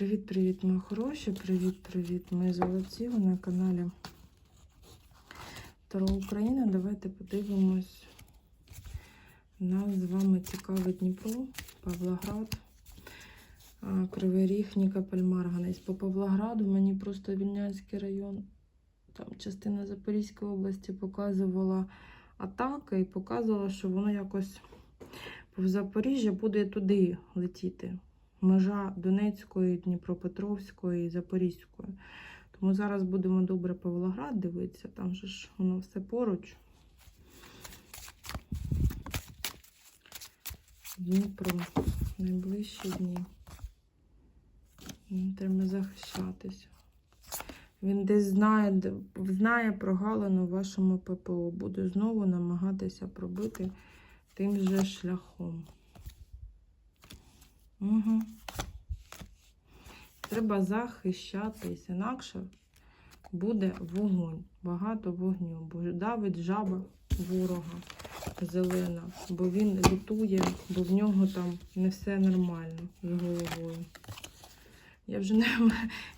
Привіт-привіт, мої хороші! Привіт-привіт, мої золоті! Ви на каналі Таро Україна. Давайте подивимось. Нас з вами цікавить Дніпро, Павлоград, Кривий Ріг, Нікополь, Марганець. По Павлограду мені просто Вільнянський район, там частина Запорізької області показувала атаки і показувала, що воно якось в Запоріжжя буде туди летіти межа Донецької, Дніпропетровської Запорізької. Тому зараз будемо добре Павлоград дивитися, там же ж воно все поруч. Дніпро найближчі дні. Треба захищатися. Він десь знає, знає прогалину в вашому ППО. Буде знову намагатися пробити тим же шляхом. Угу. Треба захищатись, інакше буде вогонь, багато вогню, бо давить жаба ворога зелена, бо він лютує, бо в нього там не все нормально з головою. Я вже не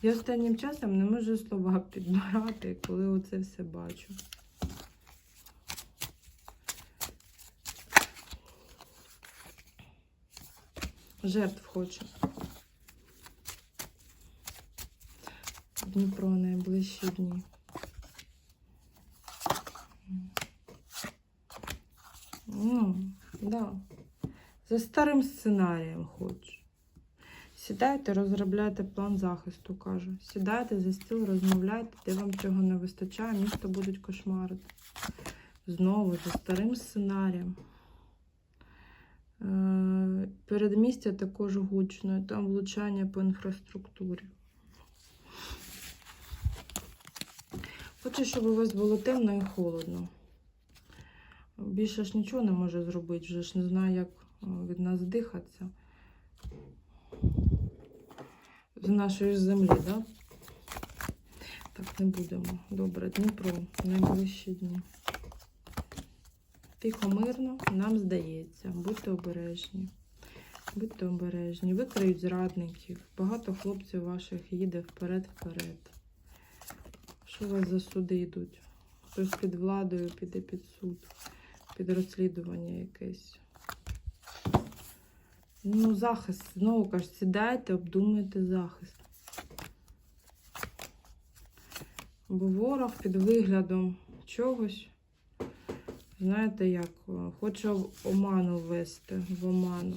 я останнім часом не можу слова підбирати, коли оце все бачу. Жертв хочу. Дніпро найближчі дні. Ну, да. За старим сценарієм хочу. Сідайте, розробляйте план захисту, кажу. Сідайте за стіл, розмовляйте, де вам чого не вистачає, місто будуть кошмарити. Знову за старим сценарієм. Е, Передмістя також гучно, там влучання по інфраструктурі. Хочу, щоб у вас було темно і холодно. Більше ж нічого не може зробити, вже ж не знаю, як е, від нас дихатися. З нашої землі, так? Так, не будемо. Добре, Дніпро, найближчі дні. Тихо, мирно, нам здається. Будьте обережні. Будьте обережні. Викриють зрадників. Багато хлопців ваших їде вперед-вперед. Що у вас за суди йдуть? Хтось під владою піде під суд, під розслідування якесь. Ну, захист, знову кажу, сідайте, обдумуйте захист. Бо ворог під виглядом чогось, знаєте як, е, хоче оману ввести, в оману.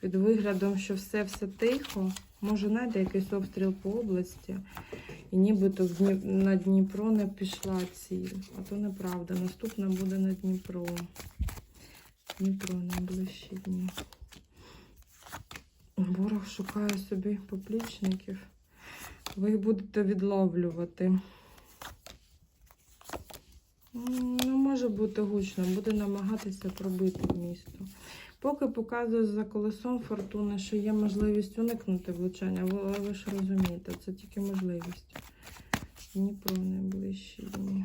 Під виглядом, що все-все тихо, може знайде якийсь обстріл по області, і нібито на Дніпро не пішла ціль. А то неправда. Наступна буде на Дніпро. Дніпро найближчі дні. Ворог шукає собі поплічників. Ви їх будете відловлювати. Ну, може бути гучно, буде намагатися пробити місто. Поки показує за колесом фортуни, що є можливість уникнути влучання, ви, ви ж розумієте, це тільки можливість. Дніпро найближчі дні.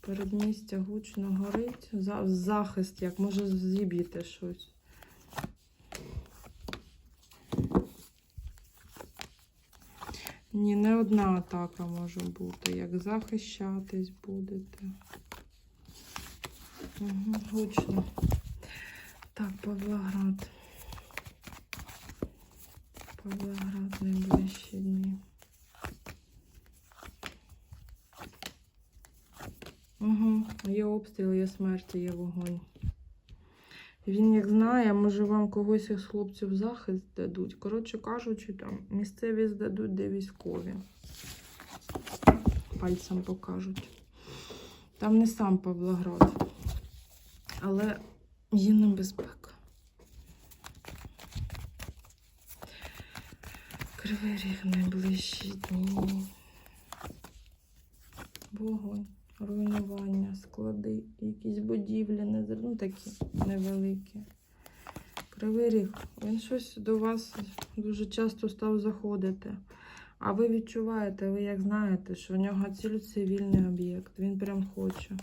Передмістя гучно горить. За- Захист як, може зіб'єте щось. Ні, не одна атака може бути. Як захищатись будете. Угу, гучно. Так, Павлоград. Павлоград найближчі дні. Угу, є обстріл, є смерть, є вогонь. Він як знає, може вам когось із хлопців захист дадуть. Коротше кажучи, там місцеві здадуть, де військові. Пальцем покажуть. Там не сам Павлоград, але є небезпека. Кривий ріг найближчі дні. Вогонь, руйнування, склади, якісь будівлі, ну такі невеликі. Кривий ріг, він щось до вас дуже часто став заходити. А ви відчуваєте, ви як знаєте, що в нього ціль цивільний об'єкт. Він прям хоче.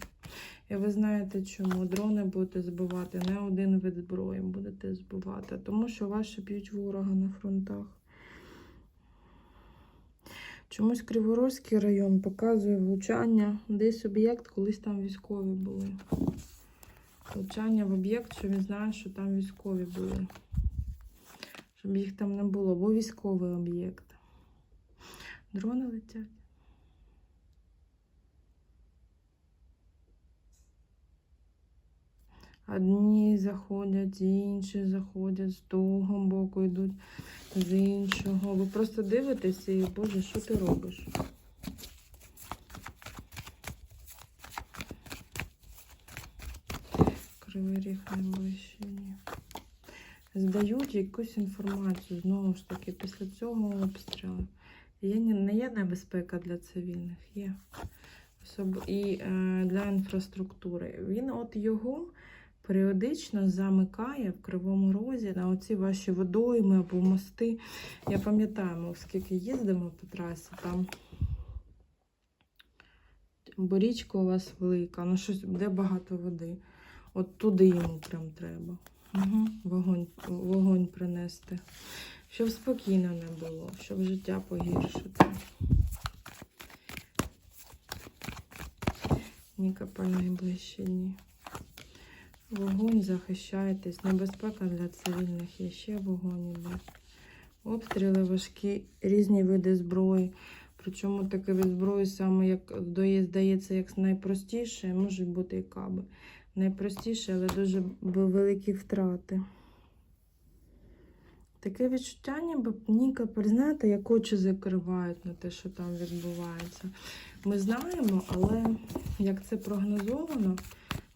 І ви знаєте чому? Дрони будете збивати, не один вид зброї будете збивати, тому що ваші б'ють ворога на фронтах. Чомусь Криворозький район показує влучання. Десь об'єкт, колись там військові були. Влучання в об'єкт, що він знає, що там військові були. Щоб їх там не було, бо військовий об'єкт. Дрони летять. Одні заходять, інші заходять, з того боку йдуть, з іншого. Ви просто дивитеся і, Боже, що ти робиш? Кривий ріг найближче. Ні. Здають якусь інформацію, знову ж таки, після цього обстрілу. Є, не не є небезпека для цивільних, є. І е, для інфраструктури. Він от його періодично замикає в Кривому Розі на оці ваші водойми або мости. Я пам'ятаю, ми скільки їздимо по трасі, там бо річка у вас велика, ну щось де багато води. От туди йому прям треба. Угу. Вогонь, вогонь принести. Щоб спокійно не було, щоб життя погіршити. Нікопаль найближчі дні. Вогонь, захищайтесь. Небезпека для цивільних є ще вогонь іде. Обстріли важкі, різні види зброї. Причому таке від зброї саме як здається, як найпростіше, можуть бути і каби. Найпростіше, але дуже великі втрати. Таке відчуття, ніби Нікополь, знаєте, як очі закривають на те, що там відбувається. Ми знаємо, але як це прогнозовано,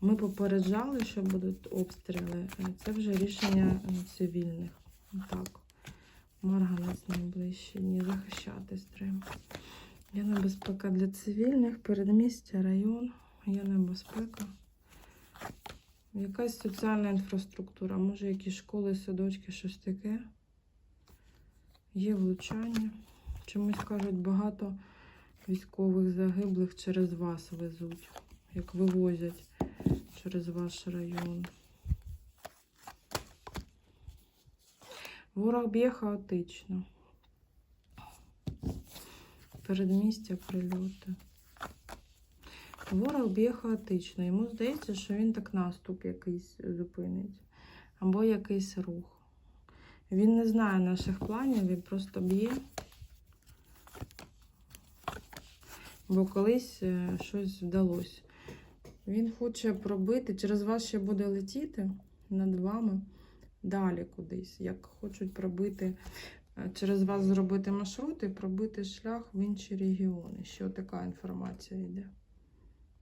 ми попереджали, що будуть обстріли. Е, Це вже рішення е, цивільних. Так, Марганець найближчі дні захищатись треба. Є небезпека для цивільних, передмістя, район, є небезпека. Якась соціальна інфраструктура, може якісь школи, садочки, щось таке. Є влучання. Чомусь кажуть, багато військових загиблих через вас везуть, як вивозять через ваш район. Ворог б'є хаотично. Передмістя прильоти. Ворог б'є хаотично. Йому здається, що він так наступ якийсь зупинить. Або якийсь рух. Він не знає наших планів, він просто б'є. Бо колись е, щось вдалося. Він хоче пробити, через вас ще буде летіти над вами далі кудись. Як хочуть пробити, е, через вас зробити маршрут і пробити шлях в інші регіони. Що така інформація йде.